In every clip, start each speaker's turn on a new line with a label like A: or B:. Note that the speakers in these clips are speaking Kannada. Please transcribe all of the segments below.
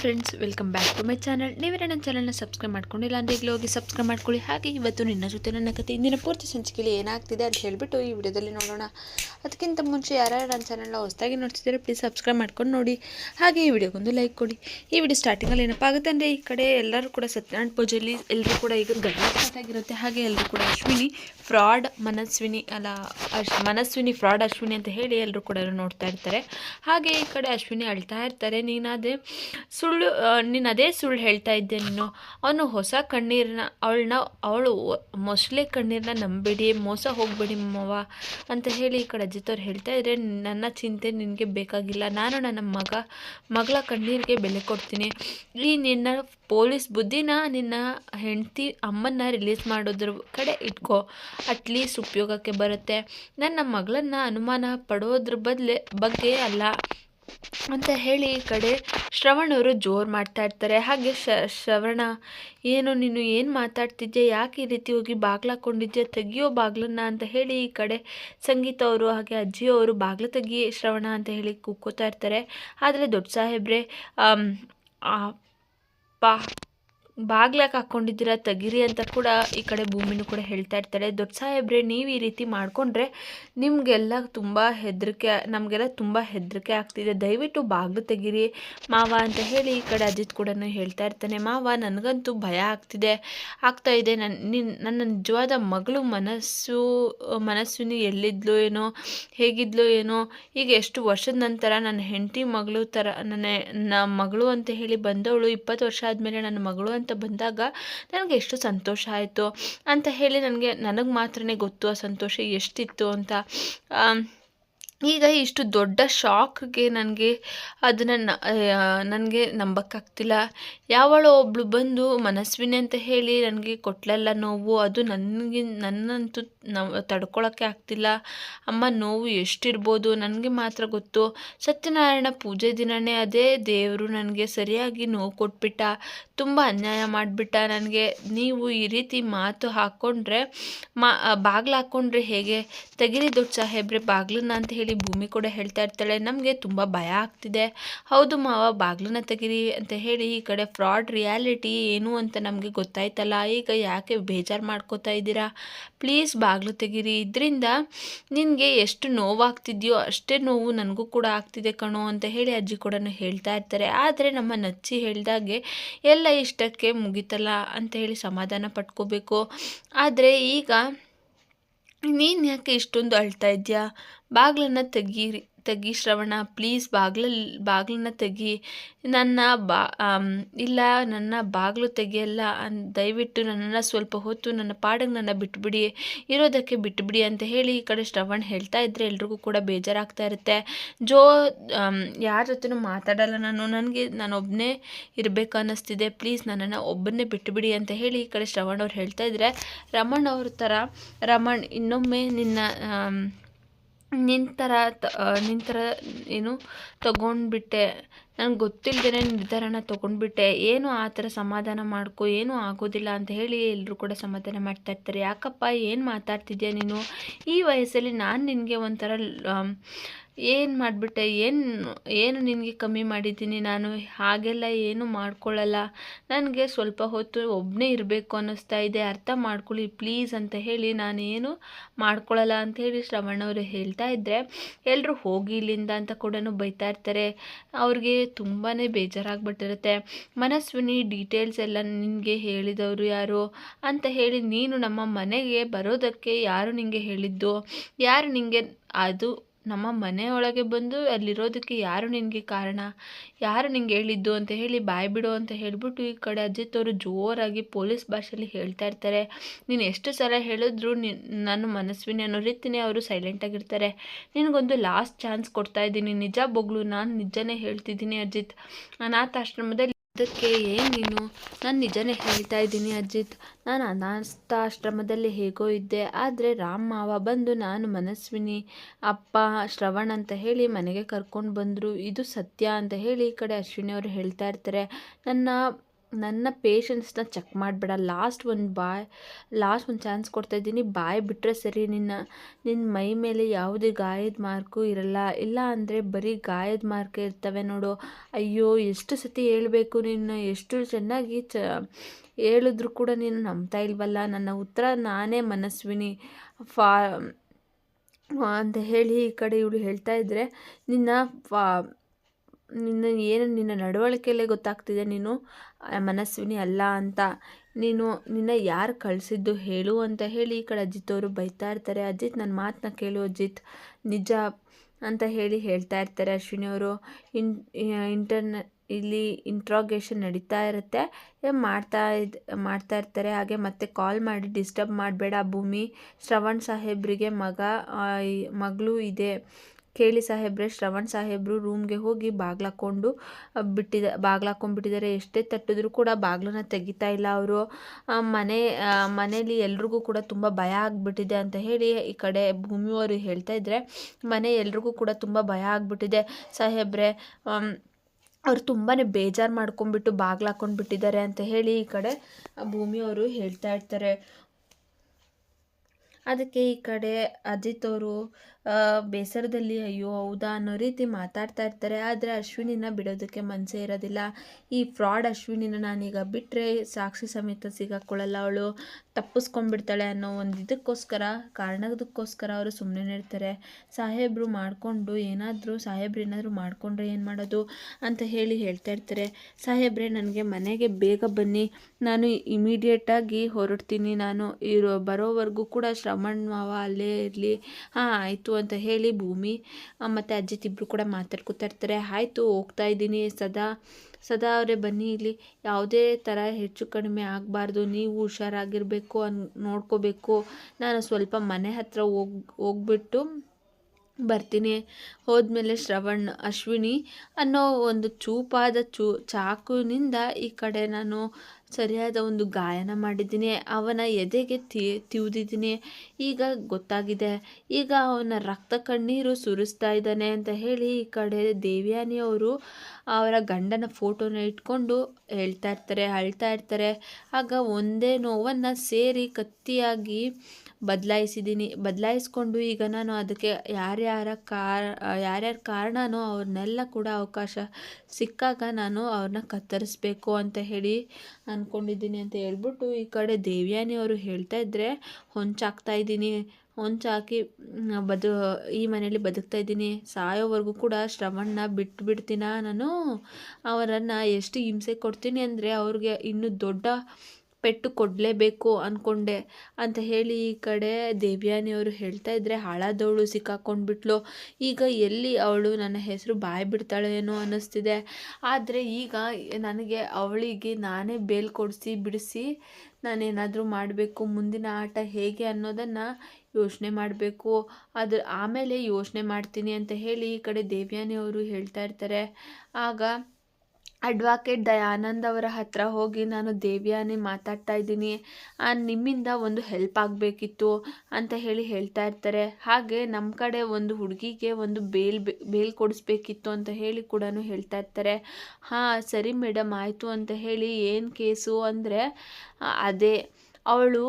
A: Friends welcome back to my channel ನೀವೇ ನನ್ನ ಚಾನಲ್ನ ಸಬ್ಸ್ಕ್ರೈಬ್ ಮಾಡ್ಕೊಂಡಿಲ್ಲ ಅಂದರೆ ಈಗಲೇ ಹೋಗಿ ಸಬ್ಸ್ಕ್ರೈಬ್ ಮಾಡ್ಕೊಳ್ಳಿ. ಹಾಗೆ ಇವತ್ತು ನಿನ್ನ ಜೊತೆ ನನ್ನ ಕತೆ, ಇಂದಿನ ಪೂರ್ತಿ ಸಂಚಿಕೆಯಲ್ಲಿ ಏನಾಗ್ತಿದೆ ಅಂತ ಹೇಳಿಬಿಟ್ಟು ಈ ವಿಡಿಯೋದಲ್ಲಿ ನೋಡೋಣ. ಅದಕ್ಕಿಂತ ಮುಂಚೆ ಯಾರ್ಯಾರು ನನ್ನ ಚಾನಲ್ನ ಹೊಸದಾಗಿ ನೋಡ್ತಿದ್ದಾರೆ ಪ್ಲೀಸ್ ಸಬ್ಸ್ಕ್ರೈಬ್ ಮಾಡ್ಕೊಂಡು ನೋಡಿ. ಹಾಗೆ ಈ ವಿಡಿಯೋಗೊಂದು ಲೈಕ್ ಕೊಡಿ. ಈ ವಿಡಿಯೋ ಸ್ಟಾರ್ಟಿಂಗಲ್ಲಿ ಏನಪ್ಪ ಆಗುತ್ತೆ ಅಂದರೆ ಈ ಕಡೆ ಎಲ್ಲರೂ ಕೂಡ ಸತ್ಯನಾರಾಯಣ ಪೂಜೆಯಲ್ಲಿ ಎಲ್ಲರೂ ಕೂಡ ಈಗ ಗಂಡ ಆಗಿರುತ್ತೆ. ಹಾಗೆ ಎಲ್ಲರೂ ಕೂಡ ಅಶ್ವಿನಿ ಫ್ರಾಡ್ ಮನಸ್ವಿನಿ, ಅಲ್ಲ ಮನಸ್ವಿನಿ ಫ್ರಾಡ್ ಅಶ್ವಿನಿ ಅಂತ ಹೇಳಿ ಎಲ್ಲರೂ ಕೂಡ ನೋಡ್ತಾ ಇರ್ತಾರೆ. ಹಾಗೆ ಈ ಕಡೆ ಅಶ್ವಿನಿ ಅಳ್ತಾ ಇರ್ತಾರೆ. ನೀನಾದೆ ಸುಳ್ಳು ನೀನು ಅದೇ ಸುಳ್ಳು ಹೇಳ್ತಾ ಇದ್ದೆ ನೀನು. ಅವನು ಹೊಸ ಕಣ್ಣೀರನ್ನ ಅವಳನ್ನ ಅವಳು ಮೊಸಳೆ ಕಣ್ಣೀರನ್ನ ನಂಬೇಡಿ, ಮೋಸ ಹೋಗಬೇಡಿ ಮವ ಅಂತ ಹೇಳಿ ಈ ಕಡೆ ಅಜ್ಜಿತವ್ರು ಹೇಳ್ತಾ ಇದ್ರೆ, ನನ್ನ ಚಿಂತೆ ನಿನಗೆ ಬೇಕಾಗಿಲ್ಲ. ನಾನು ನನ್ನ ಮಗ, ಮಗಳ ಕಣ್ಣೀರಿಗೆ ಬೆಲೆ ಕೊಡ್ತೀನಿ. ಈ ನಿನ್ನ ಪೊಲೀಸ್ ಬುದ್ಧಿನ ನಿನ್ನ ಹೆಂಡತಿ ಅಮ್ಮನ್ನ ರಿಲೀಸ್ ಮಾಡೋದ್ರ ಕಡೆ ಇಟ್ಕೋ. ಅಟ್ಲೀಸ್ಟ್ ಉಪಯೋಗಕ್ಕೆ ಬರುತ್ತೆ. ನನ್ನ ಮಗಳನ್ನ ಅನುಮಾನ ಪಡೋದ್ರ ಬದಲೇ, ಬಗ್ಗೆ ಅಲ್ಲ. ಅಂತ ಹೇಳಿ ಈ ಕಡೆ ಶ್ರವಣವರು ಜೋರು ಮಾಡ್ತಾ ಇರ್ತಾರೆ. ಹಾಗೆ ಶ, ಶ್ರವಣ, ಏನು ನೀನು ಏನು ಮಾತಾಡ್ತಿದ್ದೆ ಯಾಕೆ ಈ ರೀತಿ ಹೋಗಿ ಬಾಗ್ಲಾಕೊಂಡಿದ್ಯಾ ತೆಗಿಯೋ ಬಾಗ್ಲನ್ನ ಅಂತ ಹೇಳಿ ಈ ಕಡೆ ಸಂಗೀತ ಅವರು ಹಾಗೆ ಅಜ್ಜಿಯವರು ಬಾಗ್ಲ ತೆಗಿ ಶ್ರವಣ ಅಂತ ಹೇಳಿ ಕೂತ್ಕೋತಾ ಇರ್ತಾರೆ. ಆದರೆ ದೊಡ್ಡ ಸಾಹೇಬ್ರೆ ಪಾ ಬಾಗ್ಲಾಕ್ ಹಾಕ್ಕೊಂಡಿದ್ದೀರಾ ತಗಿರಿ ಅಂತ ಕೂಡ ಈ ಕಡೆ ಭೂಮಿನೂ ಕೂಡ ಹೇಳ್ತಾ ಇರ್ತಾರೆ. ದೊಡ್ಡ ಸಾಹೇಬ್ರೆ, ನೀವು ಈ ರೀತಿ ಮಾಡಿಕೊಂಡ್ರೆ ನಿಮಗೆಲ್ಲ ತುಂಬ ಹೆದರಿಕೆ, ನಮಗೆಲ್ಲ ತುಂಬ ಹೆದರಿಕೆ ಆಗ್ತಿದೆ. ದಯವಿಟ್ಟು ಬಾಗ್ಲು ತೆಗೀರಿ. ಮಾವ ಅಂತ ಹೇಳಿ ಈ ಕಡೆ ಅಜಿತ್ ಕೂಡ ಹೇಳ್ತಾ ಇರ್ತಾನೆ, ಮಾವ, ನನಗಂತೂ ಭಯ ಆಗ್ತಿದೆ. ಆಗ್ತಾ ಇದೆ. ನನ್ನ ನಿನ್ನ ನನ್ನ ನಿಜವಾದ ಮಗಳು ಮನಸ್ಸು ಮನಸ್ಸಿನ ಎಲ್ಲಿದ್ಲು ಏನೋ, ಹೇಗಿದ್ಲು ಏನೋ, ಈಗ ಎಷ್ಟು ವರ್ಷದ ನಂತರ ನನ್ನ ಹೆಂಡತಿ ಮಗಳು ಥರ ನನ್ನ ಮಗಳು ಅಂತ ಹೇಳಿ ಬಂದವಳು, ಇಪ್ಪತ್ತು ವರ್ಷ ಆದಮೇಲೆ ನನ್ನ ಮಗಳು ಅಂತ ಬಂದಾಗ ನನಗೆ ಎಷ್ಟು ಸಂತೋಷ ಆಯಿತು ಅಂತ ಹೇಳಿ ನನಗೆ ನನಗೆ ಮಾತ್ರನೇ ಗೊತ್ತು ಆ ಸಂತೋಷ ಎಷ್ಟಿತ್ತು ಅಂತ. ಈಗ ಇಷ್ಟು ದೊಡ್ಡ ಶಾಕ್ಗೆ ನನಗೆ ಅದನ್ನು ನನಗೆ ನಂಬಕ್ಕಾಗ್ತಿಲ್ಲ. ಯಾವಳು ಒಬ್ಳು ಬಂದು ಮನಸ್ವಿನಿ ಅಂತ ಹೇಳಿ ನನಗೆ ಕೊಟ್ಲಲ್ಲ ನೋವು, ಅದು ನನಗೆ, ನನ್ನಂತೂ ನಾವು ತಡ್ಕೊಳ್ಳೋಕ್ಕೆ ಆಗ್ತಿಲ್ಲ. ಅಮ್ಮ, ನೋವು ಎಷ್ಟಿರ್ಬೋದು? ನನಗೆ ಮಾತ್ರ ಗೊತ್ತು. ಸತ್ಯನಾರಾಯಣ ಪೂಜೆ ದಿನವೇ ಅದೇ ದೇವರು ನನಗೆ ಸರಿಯಾಗಿ ನೋವು ಕೊಟ್ಬಿಟ್ಟ. ತುಂಬ ಅನ್ಯಾಯ ಮಾಡಿಬಿಟ್ಟ ನನಗೆ. ನೀವು ಈ ರೀತಿ ಮಾತು ಹಾಕ್ಕೊಂಡ್ರೆ ಮಾ ಬಾಗ್ಲು ಹಾಕ್ಕೊಂಡ್ರೆ ಹೇಗೆ? ತೆಗಿರಿ ದೊಡ್ಡ ಸಾಹೇಬ್ರೆ, ಬಾಗ್ಲನ್ನ ಅಂತ ಹೇಳಿ ಭೂಮಿ ಕೂಡ ಹೇಳ್ತಾ ಇರ್ತಾಳೆ. ನಮಗೆ ತುಂಬ ಭಯ ಆಗ್ತಿದೆ. ಹೌದು ಮಾವ, ಬಾಗ್ಲನ್ನ ತೆಗಿರಿ ಅಂತ ಹೇಳಿ ಈ ಕಡೆ ಫ್ರಾಡ್ ರಿಯಾಲಿಟಿ ಏನು ಅಂತ ನಮಗೆ ಗೊತ್ತಾಯ್ತಲ್ಲ. ಈಗ ಯಾಕೆ ಬೇಜಾರು ಮಾಡ್ಕೋತಾ ಇದ್ದೀರಾ? ಪ್ಲೀಸ್ ಬಾಗಿಲು ತೆಗೀರಿ. ಇದರಿಂದ ನಿನಗೆ ಎಷ್ಟು ನೋವಾಗ್ತಿದೆಯೋ ಅಷ್ಟೇ ನೋವು ನನಗೂ ಕೂಡ ಆಗ್ತಿದೆ ಕಣೋ ಅಂತ ಹೇಳಿ ಅಜ್ಜಿ ಕೂಡ ಹೇಳ್ತಾ ಇರ್ತಾರೆ. ಆದರೆ ನಮ್ಮ ನಚ್ಚಿ ಹೇಳಿದಾಗೆ ಎಲ್ಲ ಇಷ್ಟಕ್ಕೆ ಮುಗಿತಲ್ಲ ಅಂತ ಹೇಳಿ ಸಮಾಧಾನ ಪಟ್ಕೋಬೇಕು. ಆದರೆ ಈಗ ನೀನು ಯಾಕೆ ಇಷ್ಟೊಂದು ಅಳ್ತಾ ಇದೆಯಾ ಬಾಗಿಲನ್ನ ತೆಗೀರಿ ತೆಗಿ ಶ್ರವಣ ಪ್ಲೀಸ್ ಬಾಗ್ಲ ಬಾಗಿಲನ್ನ ತೆಗಿ. ನನ್ನ ಬಾ ಇಲ್ಲ, ನನ್ನ ಬಾಗಿಲು ತೆಗಿಯಲ್ಲ, ಅನ್, ದಯವಿಟ್ಟು ನನ್ನನ್ನು ಸ್ವಲ್ಪ ಹೊತ್ತು ನನ್ನ ಪಾಡಿಗೆ ನನ್ನ ಬಿಟ್ಬಿಡಿ, ಇರೋದಕ್ಕೆ ಬಿಟ್ಬಿಡಿ ಅಂತ ಹೇಳಿ ಈ ಕಡೆ ಶ್ರವಣ್ ಹೇಳ್ತಾ ಇದ್ದರೆ ಎಲ್ರಿಗೂ ಕೂಡ ಬೇಜಾರಾಗ್ತಾ ಇರುತ್ತೆ. ಜೋ ಯಾರ ಜೊತೆನೂ ಮಾತಾಡಲ್ಲ ನಾನು, ನನಗೆ ನಾನು ಒಬ್ಬನೇ ಇರಬೇಕು ಅನ್ನಿಸ್ತಿದೆ ಪ್ಲೀಸ್ ನನ್ನನ್ನು ಒಬ್ಬನೇ ಬಿಟ್ಟುಬಿಡಿ ಅಂತ ಹೇಳಿ ಈ ಕಡೆ ಶ್ರವಣ್ ಅವ್ರು ಹೇಳ್ತಾ ಇದ್ರೆ. ರಮಣ್ ಅವ್ರ ಥರ ರಮಣ್ ಇನ್ನೊಮ್ಮೆ ನಿನ್ನ ಥರ ತ ನಿಂತರ ಏನು ತಗೊಂಡ್ಬಿಟ್ಟೆ. ನನಗೆ ಗೊತ್ತಿಲ್ಲದೇ ನಿರ್ಧಾರನ ತೊಗೊಂಡ್ಬಿಟ್ಟೆ. ಏನು ಆ ಥರ ಸಮಾಧಾನ ಮಾಡ್ಕೊ, ಏನೂ ಆಗೋದಿಲ್ಲ ಅಂತ ಹೇಳಿ ಎಲ್ಲರೂ ಕೂಡ ಸಮಾಧಾನ ಮಾಡ್ತಾ ಇರ್ತಾರೆ. ಯಾಕಪ್ಪ, ಏನು ಮಾತಾಡ್ತಿದ್ಯಾ ನೀನು? ಈ ವಯಸ್ಸಲ್ಲಿ ನಾನು ನಿನಗೆ ಒಂಥರ ಏನು ಮಾಡಿಬಿಟ್ಟೆ? ಏನು ಏನು ನಿನಗೆ ಕಮ್ಮಿ ಮಾಡಿದ್ದೀನಿ? ನಾನು ಹಾಗೆಲ್ಲ ಏನು ಮಾಡ್ಕೊಳ್ಳಲ್ಲ. ನನಗೆ ಸ್ವಲ್ಪ ಹೊತ್ತು ಒಬ್ಬನೇ ಇರಬೇಕು ಅನ್ನಿಸ್ತಾ ಇದೆ. ಅರ್ಥ ಮಾಡ್ಕೊಳ್ಳಿ, ಪ್ಲೀಸ್ ಅಂತ ಹೇಳಿ ನಾನು ಏನು ಮಾಡ್ಕೊಳ್ಳಲ್ಲ ಅಂತ ಹೇಳಿ ಶ್ರವಣವರು ಹೇಳ್ತಾ ಇದ್ದರೆ ಎಲ್ಲರೂ ಹೋಗಿ ಇಲ್ಲಿಂದ ಅಂತ ಕೂಡ ಬೈತಾ ಇರ್ತಾರೆ. ಅವ್ರಿಗೆ ತುಂಬಾ ಬೇಜಾರಾಗ್ಬಿಟ್ಟಿರುತ್ತೆ. ಮನಸ್ವಿನಿ ಡೀಟೇಲ್ಸ್ ಎಲ್ಲ ನಿನಗೆ ಹೇಳಿದವರು ಯಾರು ಅಂತ ಹೇಳಿ ನೀನು ನಮ್ಮ ಮನೆಗೆ ಬರೋದಕ್ಕೆ ಯಾರು ನಿನಗೆ ಹೇಳಿದ್ದು? ಯಾರು ನಿನಗೆ ಅದು ನಮ್ಮ ಮನೆಯೊಳಗೆ ಬಂದು ಅಲ್ಲಿರೋದಕ್ಕೆ ಯಾರು ನಿನಗೆ ಕಾರಣ? ಯಾರು ನಿಂಗೆ ಹೇಳಿದ್ದು ಅಂತ ಹೇಳಿ ಬಾಯಿ ಬಿಡು ಅಂತ ಹೇಳಿಬಿಟ್ಟು ಈ ಕಡೆ ಅಜಿತ್ ಅವರು ಜೋರಾಗಿ ಪೊಲೀಸ್ ಭಾಷೆಯಲ್ಲಿ ಹೇಳ್ತಾ ಇರ್ತಾರೆ. ನೀನು ಎಷ್ಟು ಸಲ ಹೇಳಿದ್ರು ನೀನು ಮನಸ್ವಿನಿ ಅನ್ನೋ ರೀತಿನೇ ಅವರು ಸೈಲೆಂಟಾಗಿರ್ತಾರೆ ನಿನಗೊಂದು ಲಾಸ್ಟ್ ಚಾನ್ಸ್ ಕೊಡ್ತಾ ಇದ್ದೀನಿ. ನಿಜ ಬೊಗಳು ನಾನು ನಿಜನೇ ಹೇಳ್ತಿದ್ದೀನಿ ಅಜಿತ್. ಅನಾಥಾಶ್ರಮದಲ್ಲಿ ಅದಕ್ಕೆ ಏನು ನೀನು? ನಾನು ನಿಜನೇ ಹೇಳ್ತಾ ಇದ್ದೀನಿ ಅಜಿತ್. ನಾನು ಅನಾಥಾಶ್ರಮದಲ್ಲಿ ಹೇಗೋ ಇದ್ದೆ. ಆದರೆ ರಾಮ್ ಮಾವ ಬಂದು ನಾನು ಮನಸ್ವಿನಿ, ಅಪ್ಪ, ಶ್ರವಣ್ ಅಂತ ಹೇಳಿ ಮನೆಗೆ ಕರ್ಕೊಂಡು ಬಂದರು. ಇದು ಸತ್ಯ ಅಂತ ಹೇಳಿ ಈ ಕಡೆ ಅಶ್ವಿನಿ ಅವರು ಹೇಳ್ತಾ ಇರ್ತಾರೆ. ನನ್ನ ನನ್ನ ಪೇಷನ್ಸ್ನ ಚೆಕ್ ಮಾಡಬೇಡ. ಲಾಸ್ಟ್ ಒಂದು ಬಾಯ್ ಲಾಸ್ಟ್ ಒಂದು ಚಾನ್ಸ್ ಕೊಡ್ತಾ ಇದ್ದೀನಿ. ಬಾಯ್ ಬಿಟ್ಟರೆ ಸರಿ. ನಿನ್ನ ನಿನ್ನ ಮೈ ಮೇಲೆ ಯಾವುದೇ ಗಾಯದ ಮಾರ್ಕು ಇರಲ್ಲ. ಇಲ್ಲ ಅಂದರೆ ಬರೀ ಗಾಯದ ಮಾರ್ಕ್ ಇರ್ತವೆ ನೋಡು. ಅಯ್ಯೋ, ಎಷ್ಟು ಸತಿ ಹೇಳಬೇಕು ನಿನ್ನ? ಎಷ್ಟು ಚೆನ್ನಾಗಿ ಚ, ಹೇಳಿದ್ರು ಕೂಡ ನೀನು ನಂಬ್ತಾ ಇಲ್ವಲ್ಲ? ನನ್ನ ಉತ್ತರ ನಾನೇ ಮನಸ್ವಿನಿ. ಫಾ, ಅಂತ ಹೇಳಿ ಈ ಕಡೆ ಇವಳು ಹೇಳ್ತಾ ಇದ್ದರೆ ನಿನ್ನ ಫಾ ನಿನ್ನ ಏನು ನಿನ್ನ ನಡವಳಿಕೆಯಲ್ಲೇ ಗೊತ್ತಾಗ್ತಿದೆ ನೀನು? ಮನಸ್ವಿನಿ, ಅಲ್ಲ ಅಂತ. ನೀನು, ನಿನ್ನ ಯಾರು ಕಳಿಸಿದ್ದು ಹೇಳು ಅಂತ ಹೇಳಿ ಈ ಕಡೆ ಅಜಿತ್ ಅವರು ಬೈತಾ ಇರ್ತಾರೆ. ಅಜಿತ್ ನನ್ನ ಮಾತನ್ನ ಕೇಳು ಅಜಿತ್. ನಿಜ ಅಂತ ಹೇಳಿ ಹೇಳ್ತಾ ಇರ್ತಾರೆ ಅಶ್ವಿನಿ ಅವರು. ಇನ್ ಇಂಟರ್ನೆ ಇಲ್ಲಿ ಇಂಟ್ರಾಗೇಷನ್ ನಡೀತಾ ಇರುತ್ತೆ. ಮಾಡ್ತಾ ಇದ್, ಮಾಡ್ತಾ ಇರ್ತಾರೆ. ಹಾಗೆ ಮತ್ತೆ ಕಾಲ್ ಮಾಡಿ ಡಿಸ್ಟರ್ಬ್ ಮಾಡಬೇಡ ಭೂಮಿ. ಶ್ರವಣ್ ಸಾಹೇಬ್ರಿಗೆ ಮಗ ಮಗಳು ಇದೆ. ಕೇಳಿ ಸಾಹೇಬ್ರೆ, ಶ್ರವಣ್ ಸಾಹೇಬ್ರು ರೂಮ್ಗೆ ಹೋಗಿ ಬಾಗ್ಲಾಕೊಂಡು ಬಿಟ್ಟಿದ, ಬಾಗ್ಲಾಕೊಂಡ್ಬಿಟ್ಟಿದ್ದಾರೆ. ಎಷ್ಟೇ ತಟ್ಟಿದ್ರು ಕೂಡ ಬಾಗ್ಲನ್ನ ತೆಗಿತಾ ಇಲ್ಲ ಅವರು. ಮನೆ ಮನೆಯಲ್ಲಿ ಎಲ್ರಿಗೂ ಕೂಡ ತುಂಬ ಭಯ ಆಗಿಬಿಟ್ಟಿದೆ ಅಂತ ಹೇಳಿ ಈ ಕಡೆ ಭೂಮಿಯವರು ಹೇಳ್ತಾ ಇದ್ರೆ, ಮನೆ ಎಲ್ರಿಗೂ ಕೂಡ ತುಂಬ ಭಯ ಆಗಿಬಿಟ್ಟಿದೆ. ಸಾಹೇಬ್ರೆ ಅವ್ರು ತುಂಬಾ ಬೇಜಾರು ಮಾಡ್ಕೊಂಡ್ಬಿಟ್ಟು ಬಾಗ್ಲಾಕೊಂಡು ಬಿಟ್ಟಿದ್ದಾರೆ ಅಂತ ಹೇಳಿ ಈ ಕಡೆ ಭೂಮಿಯವರು ಹೇಳ್ತಾ ಇರ್ತಾರೆ. ಅದಕ್ಕೆ ಈ ಕಡೆ ಅಜಿತ್ ಅವರು ಬೇಸರದಲ್ಲಿ ಅಯ್ಯೋ, ಹೌದಾ ಅನ್ನೋ ರೀತಿ ಮಾತಾಡ್ತಾ ಇರ್ತಾರೆ. ಆದರೆ ಅಶ್ವಿನಿನ ಬಿಡೋದಕ್ಕೆ ಮನಸ್ಸೇ ಇರೋದಿಲ್ಲ. ಈ ಫ್ರಾಡ್ ಅಶ್ವಿನಿನ ನಾನೀಗ ಬಿಟ್ಟರೆ ಸಾಕ್ಷಿ ಸಮೇತ ಸಿಗಾಕೊಳ್ಳಲ್ಲ. ಅವಳು ತಪ್ಪಿಸ್ಕೊಂಡ್ಬಿಡ್ತಾಳೆ ಅನ್ನೋ ಒಂದು ಇದಕ್ಕೋಸ್ಕರ, ಕಾರಣದಕ್ಕೋಸ್ಕರ ಅವರು ಸುಮ್ಮನೆ ಇರ್ತಾರೆ. ಸಾಹೇಬರು ಮಾಡಿಕೊಂಡು ಏನಾದರೂ, ಸಾಹೇಬ್ರು ಏನಾದರೂ ಮಾಡಿಕೊಂಡ್ರೆ ಏನು ಮಾಡೋದು ಅಂತ ಹೇಳಿ ಹೇಳ್ತಾ ಇರ್ತಾರೆ. ಸಾಹೇಬ್ರೆ, ನನಗೆ ಮನೆಗೆ ಬೇಗ ಬನ್ನಿ. ನಾನು ಇಮಿಡಿಯೇಟಾಗಿ ಹೊರಡ್ತೀನಿ. ನಾನು ಇರೋ ಬರೋವರೆಗೂ ಕೂಡ ಶ್ರಮಣ್ ಮಾವ ಅಲ್ಲೇ ಇರಲಿ. ಹಾಂ, ಆಯಿತು ಅಂತ ಹೇಳಿ ಭೂಮಿ ಮತ್ತು ಅಜ್ಜಿ ಇಬ್ಬರು ಕೂಡ ಮಾತಾಡ್ಕೊತಾ ಇರ್ತಾರೆ. ಆಯಿತು, ಹೋಗ್ತಾ ಇದ್ದೀನಿ. ಸದಾ ಸದಾ ಅವರೇ ಬನ್ನಿ. ಇಲ್ಲಿ ಯಾವುದೇ ಥರ ಹೆಚ್ಚು ಕಡಿಮೆ ಆಗಬಾರ್ದು. ನೀವು ಹುಷಾರಾಗಿರಬೇಕು, ಅನ್, ನೋಡ್ಕೋಬೇಕು. ನಾನು ಸ್ವಲ್ಪ ಮನೆ ಹತ್ತಿರ ಹೋಗಿ, ಹೋಗ್ಬಿಟ್ಟು ಬರ್ತೀನಿ. ಹೋದ್ಮೇಲೆ ಶ್ರವಣ್, ಅಶ್ವಿನಿ ಅನ್ನೋ ಒಂದು ಚೂಪಾದ ಚೂ ಚಾಕುವಿನಿಂದ ಈ ಕಡೆ ನಾನು ಸರಿಯಾದ ಒಂದು ಗಾಯನ ಮಾಡಿದ್ದೀನಿ. ಅವನ ಎದೆಗೆ ತಿವಿದಿದ್ದೀನಿ. ಈಗ ಗೊತ್ತಾಗಿದೆ. ಈಗ ಅವನ ರಕ್ತ ಕಣ್ಣೀರು ಸುರಿಸ್ತಾ ಇದ್ದಾನೆ ಅಂತ ಹೇಳಿ ಈ ಕಡೆ ದೇವ್ಯಾನಿ ಅವರು ಅವರ ಗಂಡನ ಫೋಟೋನ ಇಟ್ಕೊಂಡು ಹೇಳ್ತಾ ಇರ್ತಾರೆ, ಅಳ್ತಾ ಇರ್ತಾರೆ. ಆಗ ಒಂದೇ ನೋವನ್ನು ಸೇರಿ ಕತ್ತಿಯಾಗಿ ಬದಲಾಯಿಸಿದ್ದೀನಿ ಬದಲಾಯಿಸ್ಕೊಂಡು ಈಗ ನಾನು ಅದಕ್ಕೆ ಯಾರ್ಯಾರ ಕಾರ ಯಾರ್ಯಾರ ಕಾರಣನೋ ಅವ್ರನ್ನೆಲ್ಲ ಕೂಡ ಅವಕಾಶ ಸಿಕ್ಕಾಗ ನಾನು ಅವ್ರನ್ನ ಕತ್ತರಿಸ್ಬೇಕು ಅಂತ ಹೇಳಿ ಅಂದ್ಕೊಂಡಿದ್ದೀನಿ ಅಂತ ಹೇಳ್ಬಿಟ್ಟು ಈ ಕಡೆ ದೇವ್ಯಾನಿ ಅವರು ಹೇಳ್ತಾ ಇದ್ದರೆ ಹೊಂಚಾಕ್ತಾ ಇದ್ದೀನಿ, ಹೊಂಚಾಕಿ ಬದು, ಈ ಮನೇಲಿ ಬದುಕ್ತಾ ಇದ್ದೀನಿ, ಸಾಯೋವರೆಗೂ ಕೂಡ ಶ್ರವಣ್ಣ ಬಿಟ್ಟು ಬಿಡ್ತೀನ ನಾನು? ಅವರನ್ನು ಎಷ್ಟು ಹಿಂಸೆ ಕೊಡ್ತೀನಿ ಅಂದರೆ ಅವ್ರಿಗೆ ಇನ್ನೂ ದೊಡ್ಡ ಪೆಟ್ಟು ಕೊಡಲೇಬೇಕು ಅಂದ್ಕೊಂಡೆ ಅಂತ ಹೇಳಿ ಈ ಕಡೆ ದೇವ್ಯಾನಿ ಅವರು ಹೇಳ್ತಾ ಇದ್ದರೆ ಹಾಳಾದವಳು ಸಿಕ್ಕಾಕೊಂಡ್ಬಿಟ್ಲು. ಈಗ ಎಲ್ಲಿ ಅವಳು ನನ್ನ ಹೆಸರು ಬಾಯಿ ಬಿಡ್ತಾಳೆ ಏನೋ ಅನ್ನಿಸ್ತಿದೆ. ಆದರೆ ಈಗ ನನಗೆ ಅವಳಿಗೆ ನಾನೇ ಬೇಲ್ ಕೊಡಿಸಿ ಬಿಡಿಸಿ ನಾನೇನಾದರೂ ಮಾಡಬೇಕು, ಮುಂದಿನ ಆಟ ಹೇಗೆ ಅನ್ನೋದನ್ನು ಯೋಚನೆ ಮಾಡಬೇಕು. ಅದು ಆಮೇಲೆ ಯೋಚನೆ ಮಾಡ್ತೀನಿ ಅಂತ ಹೇಳಿ ಈ ಕಡೆ ದೇವ್ಯಾನಿ ಅವರು ಹೇಳ್ತಾ ಇರ್ತಾರೆ. ಆಗ ಅಡ್ವಾಕೇಟ್ ದಯಾನಂದ್ ಅವರ ಹತ್ರ ಹೋಗಿ ನಾನು ದೇವ್ಯಾನಿ ಮಾತಾಡ್ತಾ ಇದ್ದೀನಿ. ನಿಮ್ಮಿಂದ ಒಂದು ಹೆಲ್ಪ್ ಆಗಬೇಕಿತ್ತು ಅಂತ ಹೇಳಿ ಹೇಳ್ತಾ ಇರ್ತಾರೆ. ಹಾಗೆ ನಮ್ಮ ಕಡೆ ಒಂದು ಹುಡುಗಿಗೆ ಒಂದು ಬೇಲ್ ಬೇಲ್ ಕೊಡಿಸ್ಬೇಕಿತ್ತು ಅಂತ ಹೇಳಿ ಕೂಡ ಹೇಳ್ತಾ ಇರ್ತಾರೆ. ಹಾಂ, ಸರಿ ಮೇಡಮ್ ಆಯಿತು ಅಂತ ಹೇಳಿ ಏನು ಕೇಸು ಅಂದರೆ, ಅದೇ, ಅವಳು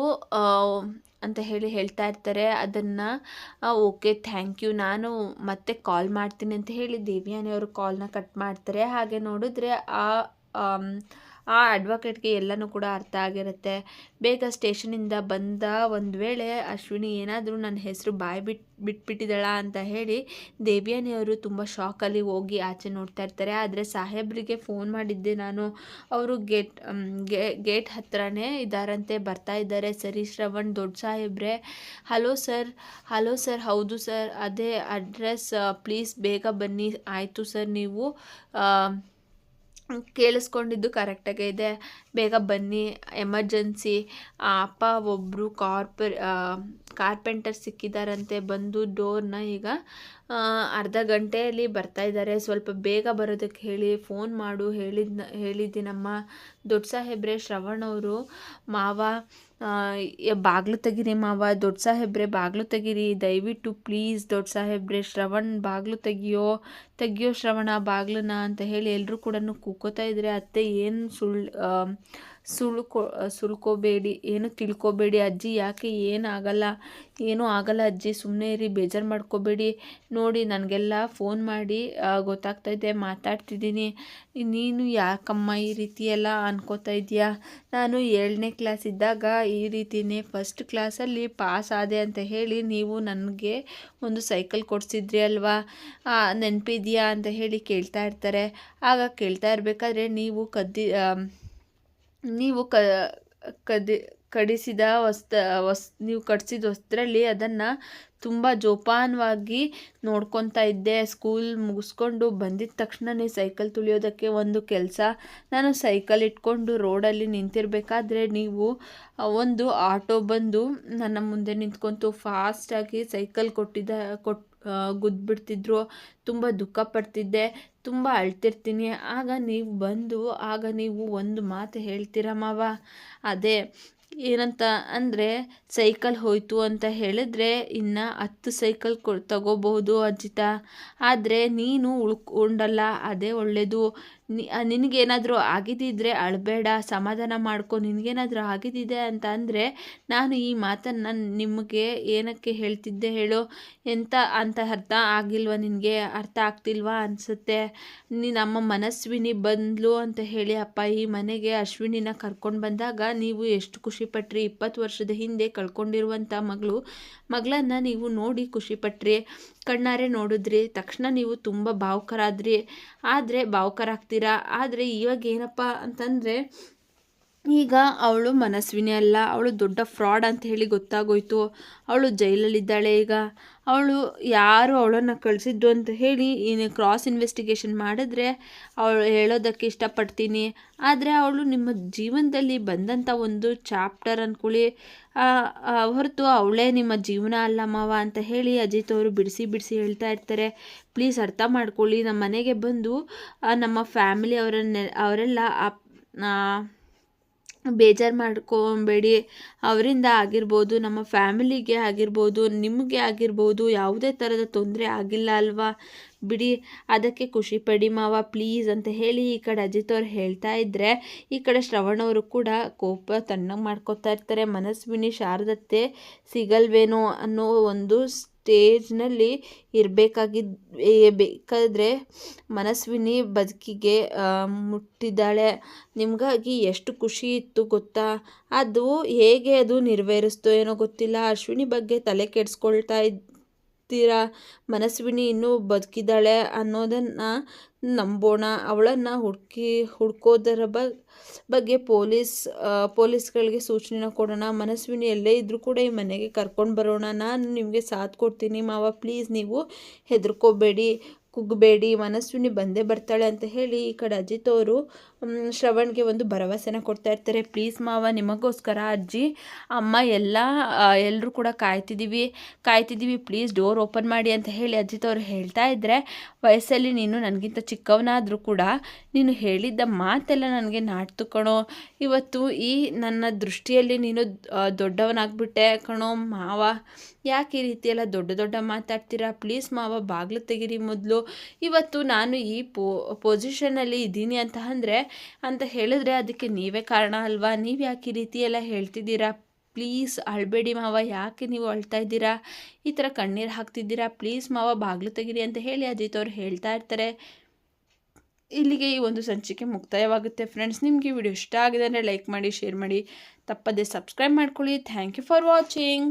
A: ಅಂತ ಹೇಳಿ ಹೇಳ್ತಾ ಇರ್ತಾರೆ. ಅದನ್ನು ಓಕೆ, ಥ್ಯಾಂಕ್ ಯು, ನಾನು ಮತ್ತೆ ಕಾಲ್ ಮಾಡ್ತೀನಿ ಅಂತ ಹೇಳಿ ದೇವಿಯಾನಿ ಅವರು ಕಾಲ್ನ ಕಟ್ ಮಾಡ್ತಾರೆ. ಹಾಗೆ ನೋಡಿದ್ರೆ ಆ ಆ ಅಡ್ವೊಕೇಟ್ಗೆ ಎಲ್ಲನೂ ಕೂಡ ಅರ್ಥ ಆಗಿರುತ್ತೆ. ಬೇಗ ಸ್ಟೇಷನಿಂದ ಬಂದ ಒಂದು ವೇಳೆ ಅಶ್ವಿನಿ ಏನಾದರೂ ನನ್ನ ಹೆಸರು ಬಾಯಿ ಬಿಟ್ ಬಿಟ್ಬಿಟ್ಟಿದ್ದಾಳ ಅಂತ ಹೇಳಿ ದೇವಿಯಾನಿಯವರು ತುಂಬ ಶಾಕಲ್ಲಿ ಹೋಗಿ ಆಚೆ ನೋಡ್ತಾ ಇರ್ತಾರೆ. ಆದರೆ ಸಾಹೇಬ್ರಿಗೆ ಫೋನ್ ಮಾಡಿದ್ದೆ ನಾನು. ಅವರು ಗೇಟ್ ಗೇಟ್ ಹತ್ರನೇ ಇದ್ದಾರಂತೆ ಬರ್ತಾ ಇದ್ದಾರೆ. ಸರಿ ಶ್ರವಣ್, ದೊಡ್ಡ ಸಾಹೇಬ್ರೆ. ಹಲೋ ಸರ್ ಹಲೋ ಸರ್ ಹೌದು ಸರ್ ಅದೇ ಅಡ್ರೆಸ್ ಪ್ಲೀಸ್ ಬೇಗ ಬನ್ನಿ. ಆಯಿತು ಸರ್ ನೀವು ಕೇಳಿಸ್ಕೊಂಡಿದ್ದು ಕರೆಕ್ಟಾಗೆ ಇದೆ. ಬೇಗ ಬನ್ನಿ, ಎಮರ್ಜೆನ್ಸಿ. ಅಪ್ಪ ಒಬ್ಬರು ಕಾರ್ಪರ್ ಕಾರ್ಪೆಂಟರ್ ಸಿಕ್ಕಿದಾರಂತೆ, ಬಂದು ಡೋರ್ನ ಈಗ ಅರ್ಧ ಗಂಟೆಯಲ್ಲಿ ಬರ್ತಾ ಇದ್ದಾರೆ. ಸ್ವಲ್ಪ ಬೇಗ ಬರೋದಕ್ಕೆ ಹೇಳಿ, ಫೋನ್ ಮಾಡು, ಹೇಳಿದ್ನ, ಹೇಳಿದ್ದೀನಮ್ಮ. ದೊಡ್ಡ ಸಾಹೇಬ್ರೆ, ಶ್ರವಣ್ ಅವರು, ಮಾವ ಬಾಗ್ಲು ತೆಗೀರಿ ಮಾವ, ದೊಡ್ಡ ಸಾಹೇಬ್ರೆ, ಬಾಗ್ಲು ತೆಗೀರಿ. ದಯವಿಟ್ಟು ಪ್ಲೀಸ್ ದೊಡ್ಡ ಸಾಹೇಬ್ರೆ, ಶ್ರವಣ್, ಬಾಗ್ಲು ತೆಗಿಯೋ ತೆಗಿಯೋ ಶ್ರವಣ, ಬಾಗ್ಲನ್ನ ಅಂತ ಹೇಳಿ ಎಲ್ಲರೂ ಕೂಡ ಕೂಕೋತಾ ಇದ್ದರೆ ಅತ್ತೆ ಏನು ಸುಳ್ಳು ಸುಳ್ಕೊ ಸುಳ್ಕೋಬೇಡಿ, ಏನು ತಿಳ್ಕೊಬೇಡಿ. ಅಜ್ಜಿ ಯಾಕೆ ಏನಾಗಲ್ಲ? ಏನೂ ಆಗಲ್ಲ ಅಜ್ಜಿ ಸುಮ್ಮನೆ ಇರಿ, ಬೇಜಾರು ಮಾಡ್ಕೋಬೇಡಿ. ನೋಡಿ, ನನಗೆಲ್ಲ ಫೋನ್ ಮಾಡಿ ಗೊತ್ತಾಗ್ತಾ ಇದೆ, ಮಾತಾಡ್ತಿದ್ದೀನಿ. ನೀನು ಯಾಕಮ್ಮ ಈ ರೀತಿ ಎಲ್ಲ ಅನ್ಕೋತಾ ಇದೆಯಾ ನಾನು ಏಳನೇ ಕ್ಲಾಸ್ ಇದ್ದಾಗ ಈ ರೀತಿನೇ ಫಸ್ಟ್ ಕ್ಲಾಸಲ್ಲಿ ಪಾಸ್ ಆದೆ ಅಂತ ಹೇಳಿ ನೀವು ನನಗೆ ಒಂದು ಸೈಕಲ್ ಕೊಡಿಸಿದ್ರಿ ಅಲ್ವಾ? ನೆನಪಿದೆಯಾ ಅಂತ ಹೇಳಿ ಕೇಳ್ತಾ ಇರ್ತಾರೆ. ಆಗ ಕೇಳ್ತಾ ಇರಬೇಕಾದ್ರೆ ನೀವು ಕದ್ದಿ ನೀವು ಕ, ಕದಿ, ಕಡಿಸಿದ ವಸ್ತ, ವಸ್, ನೀವು ಕಟ್ಸಿದ ವಸ್ತ್ರಲ್ಲಿ ಅದನ್ನು ತುಂಬ ಜೋಪಾನವಾಗಿ ನೋಡ್ಕೊತಾ ಇದ್ದೆ. ಸ್ಕೂಲ್ ಮುಗಿಸ್ಕೊಂಡು ಬಂದಿದ್ದ ತಕ್ಷಣನೇ ಸೈಕಲ್ ತುಳಿಯೋದಕ್ಕೆ ಒಂದು ಕೆಲಸ. ನಾನು ಸೈಕಲ್ ಇಟ್ಕೊಂಡು ರೋಡಲ್ಲಿ ನಿಂತಿರಬೇಕಾದ್ರೆ ನೀವು ಒಂದು ಆಟೋ ಬಂದು ನನ್ನ ಮುಂದೆ ನಿಂತ್ಕೊಂತು ಫಾಸ್ಟಾಗಿ ಸೈಕಲ್ ಕೊಟ್ಟಿದ್ದ ಕೊಟ್ಟು ಗುದ್ಬಿಡ್ತಿದ್ರು, ತುಂಬ ದುಃಖ ಪಡ್ತಿದ್ದೆ, ತುಂಬ ಅಳ್ತಿರ್ತೀನಿ. ಆಗ ನೀವು ಬಂದು, ಆಗ ನೀವು ಒಂದು ಮಾತು ಹೇಳ್ತೀರ ಮಾವ? ಅದೇ, ಏನಂತ ಅಂದರೆ, ಸೈಕಲ್ ಹೋಯ್ತು ಅಂತ ಹೇಳಿದ್ರೆ ಇನ್ನು ಹತ್ತು ಸೈಕಲ್ ಕೊ ತಗೋಬಹುದು ಅಜ್ಜಿತ ಆದರೆ ನೀನು ಉಳ್ಕೊಂಡಲ್ಲ ಅದೇ ಒಳ್ಳೆಯದು ನಿನಗೇನಾದರೂ ಆಗಿದ್ದಿದ್ರೆ ಅಳಬೇಡ, ಸಮಾಧಾನ ಮಾಡ್ಕೊ, ನಿನಗೇನಾದರೂ ಆಗಿದ್ದಿದೆ ಅಂತ ಅಂದರೆ ನಾನು ಈ ಮಾತನ್ನು ನಿಮಗೆ ಏನಕ್ಕೆ ಹೇಳ್ತಿದ್ದೆ ಹೇಳು ಎಂತ ಅಂತ ಅರ್ಥ ಆಗಿಲ್ವಾ ನಿನಗೆ? ಅರ್ಥ ಆಗ್ತಿಲ್ವಾ ಅನಿಸುತ್ತೆ? ನೀ, ನಮ್ಮ ಮನಸ್ವಿನಿ ಬಂದ್ಲು ಅಂತ ಹೇಳಿ ಅಪ್ಪ, ಈ ಮನೆಗೆ ಅಶ್ವಿನಿನ ಕರ್ಕೊಂಡು ಬಂದಾಗ ನೀವು ಎಷ್ಟು ಖುಷಿಪಟ್ರಿ? ಇಪ್ಪತ್ತು ವರ್ಷದ ಹಿಂದೆ ಕಳ್ಕೊಂಡಿರುವಂಥ ಮಗಳು, ಮಗಳನ್ನು ನೀವು ನೋಡಿ ಖುಷಿಪಟ್ರಿ. ಕಣ್ಣಾರೆ ನೋಡಿದ್ರಿ. ತಕ್ಷಣ ನೀವು ತುಂಬ ಭಾವುಕರಾದ್ರಿ. ಆದರೆ ಭಾವುಕರಾಗ್ತೀರಾ ಆದರೆ ಇವಾಗ ಏನಪ್ಪ ಅಂತಂದರೆ ಈಗ ಅವಳು ಮನಸ್ವಿನಿ ಅಲ್ಲ ಅವಳು ದೊಡ್ಡ ಫ್ರಾಡ್ ಅಂತ ಹೇಳಿ ಗೊತ್ತಾಗೋಯ್ತು. ಅವಳು ಜೈಲಲ್ಲಿದ್ದಾಳೆ ಈಗ. ಅವಳು ಯಾರು ಅವಳನ್ನು ಕಳಿಸಿದ್ದು ಅಂತ ಹೇಳಿ ಇನ್ನು ಕ್ರಾಸ್ ಇನ್ವೆಸ್ಟಿಗೇಷನ್ ಮಾಡಿದ್ರೆ ಅವಳು ಹೇಳೋದಕ್ಕೆ ಇಷ್ಟಪಡ್ತೀನಿ. ಆದರೆ ಅವಳು ನಿಮ್ಮ ಜೀವನದಲ್ಲಿ ಬಂದಂಥ ಒಂದು ಚಾಪ್ಟರ್ ಅಂದ್ಕೊಳ್ಳಿ ಹೊರತು ಅವಳೇ ನಿಮ್ಮ ಜೀವನ ಅಲ್ಲ ಮಾವ ಅಂತ ಹೇಳಿ ಅಜಿತ್ ಅವರು ಬಿಡಿಸಿ ಬಿಡಿಸಿ ಹೇಳ್ತಾ ಇರ್ತಾರೆ. ಪ್ಲೀಸ್ ಅರ್ಥ ಮಾಡ್ಕೊಳ್ಳಿ ನಮ್ಮ ಮನೆಗೆ ಬಂದು ನಮ್ಮ ಫ್ಯಾಮಿಲಿ ಅವರನ್ನೆ ಅವರೆಲ್ಲ ಆ, ಬೇಜಾರು ಮಾಡ್ಕೊಬೇಡಿ. ಅವರಿಂದ ಆಗಿರ್ಬೋದು, ನಮ್ಮ ಫ್ಯಾಮಿಲಿಗೆ ಆಗಿರ್ಬೋದು, ನಿಮಗೆ ಆಗಿರ್ಬೋದು, ಯಾವುದೇ ಥರದ ತೊಂದರೆ ಆಗಿಲ್ಲ ಅಲ್ವಾ? ಬಿಡಿ, ಅದಕ್ಕೆ ಖುಷಿ ಪಡಿ ಮಾವ, ಪ್ಲೀಸ್ ಅಂತ ಹೇಳಿ ಈ ಕಡೆ ಅಜಿತ್ ಅವ್ರು ಹೇಳ್ತಾ ಇದ್ದರೆ ಈ ಕಡೆ ಶ್ರವಣ್ ಅವರು ಕೂಡ ಕೋಪ ತಣ್ಣಗೆ ಮಾಡ್ಕೋತಾ ಇರ್ತಾರೆ. ಮನಸ್ವಿನಿ, ಶಾರದತ್ತೆ ಸಿಗಲ್ವೇನೋ ಅನ್ನೋ ಒಂದು ಸ್ಟೇಜ್ನಲ್ಲಿ ಇರಬೇಕಾಗಿದ್ ಬೇಕಾದರೆ ಮನಸ್ವಿನಿ ಬದುಕಿಗೆ ಮುಟ್ಟಿದ್ದಾಳೆ. ನಿಮಗಾಗಿ ಎಷ್ಟು ಖುಷಿ ಇತ್ತು ಗೊತ್ತಾ? ಅದು ಹೇಗೆ ಅದು ನೆರವೇರಿಸ್ತೋ ಏನೋ ಗೊತ್ತಿಲ್ಲ. ಅಶ್ವಿನಿ ಬಗ್ಗೆ ತಲೆ ಕೆಡಿಸ್ಕೊಳ್ತಾ ಇದ್ದೀರಾ ಮನಸ್ವಿನಿ ಇನ್ನೂ ಬದುಕಿದ್ದಾಳೆ ಅನ್ನೋದನ್ನು ನಂಬೋಣ. ಅವಳನ್ನು ಹುಡುಕಿ, ಹುಡ್ಕೋದರ ಬಗ್ ಬಗ್ಗೆ ಪೊಲೀಸ್ ಪೊಲೀಸ್ಗಳಿಗೆ ಸೂಚನೆನ ಕೊಡೋಣ. ಮನಸ್ವಿನಿ ಎಲ್ಲೇ ಇದ್ದರೂ ಕೂಡ ಈ ಮನೆಗೆ ಕರ್ಕೊಂಡು ಬರೋಣ. ನಾನು ನಿಮಗೆ ಸಾಥ್ ಕೊಡ್ತೀನಿ ಮಾವ. ಪ್ಲೀಸ್ ನೀವು ಹೆದರ್ಕೋಬೇಡಿ, ಕುಗ್ಬೇಡಿ. ಮನಸ್ವಿನಿ ಬಂದೇ ಬರ್ತಾಳೆ ಅಂತ ಹೇಳಿ ಈ ಕಡೆ ಅಜಿತ್ ಅವರು ಶ್ರವಣ್ಗೆ ಒಂದು ಭರವಸೆನ ಕೊಡ್ತಾ ಇರ್ತಾರೆ. ಪ್ಲೀಸ್ ಮಾವ, ನಿಮಗೋಸ್ಕರ ಅಜ್ಜಿ, ಅಮ್ಮ ಎಲ್ಲ ಎಲ್ಲರೂ ಕೂಡ ಕಾಯ್ತಿದ್ದೀವಿ ಕಾಯ್ತಿದ್ದೀವಿ ಪ್ಲೀಸ್ ಡೋರ್ ಓಪನ್ ಮಾಡಿ ಅಂತ ಹೇಳಿ ಅಜ್ಜಿ ತವರು ಹೇಳ್ತಾ ಇದ್ದರೆ ವಯಸ್ಸಲ್ಲಿ ನೀನು ನನಗಿಂತ ಚಿಕ್ಕವನಾದರೂ ಕೂಡ ನೀನು ಹೇಳಿದ್ದ ಮಾತೆಲ್ಲ ನನಗೆ ನಾಟ್ತು ಕಣೋ. ಇವತ್ತು ಈ ನನ್ನ ದೃಷ್ಟಿಯಲ್ಲಿ ನೀನು ದೊಡ್ಡವನಾಗ್ಬಿಟ್ಟೆ ಕಣೋ ಮಾವ. ಯಾಕೆ ಈ ರೀತಿ ಎಲ್ಲ ದೊಡ್ಡ ದೊಡ್ಡ ಮಾತಾಡ್ತೀರಾ? ಪ್ಲೀಸ್ ಮಾವ, ಬಾಗಿಲು ತೆಗೀರಿ ಮೊದಲು. ಇವತ್ತು ನಾನು ಈ ಪೊ ಪೊಸಿಷನಲ್ಲಿ ಇದ್ದೀನಿ ಅಂತ ಅಂದರೆ ಅಂತ ಹೇಳಿದ್ರೆ ಅದಕ್ಕೆ ನೀವೇ ಕಾರಣ ಅಲ್ವಾ? ನೀವು ಯಾಕೆ ಈ ರೀತಿ ಎಲ್ಲ ಹೇಳ್ತಿದ್ದೀರಾ? ಪ್ಲೀಸ್ ಅಳಬೇಡಿ ಮಾವ, ಯಾಕೆ ನೀವು ಅಳ್ತಾ ಇದ್ದೀರಾ? ಈ ಥರ ಕಣ್ಣೀರು ಹಾಕ್ತಿದ್ದೀರಾ? ಪ್ಲೀಸ್ ಮಾವ, ಬಾಗಿಲು ತೆಗಿರಿ ಅಂತ ಹೇಳಿ ಅಜಿತ್ ಅವ್ರು ಹೇಳ್ತಾ ಇರ್ತಾರೆ. ಇಲ್ಲಿಗೆ ಈ ಒಂದು ಸಂಚಿಕೆ ಮುಕ್ತಾಯವಾಗುತ್ತೆ ಫ್ರೆಂಡ್ಸ್. ನಿಮಗೆ ವಿಡಿಯೋ ಇಷ್ಟ ಆಗಿದೆ ಅಂದರೆ ಲೈಕ್ ಮಾಡಿ, ಶೇರ್ ಮಾಡಿ. ತಪ್ಪದೆ ಸಬ್ಸ್ಕ್ರೈಬ್ ಮಾಡ್ಕೊಳ್ಳಿ. Thank you for watching.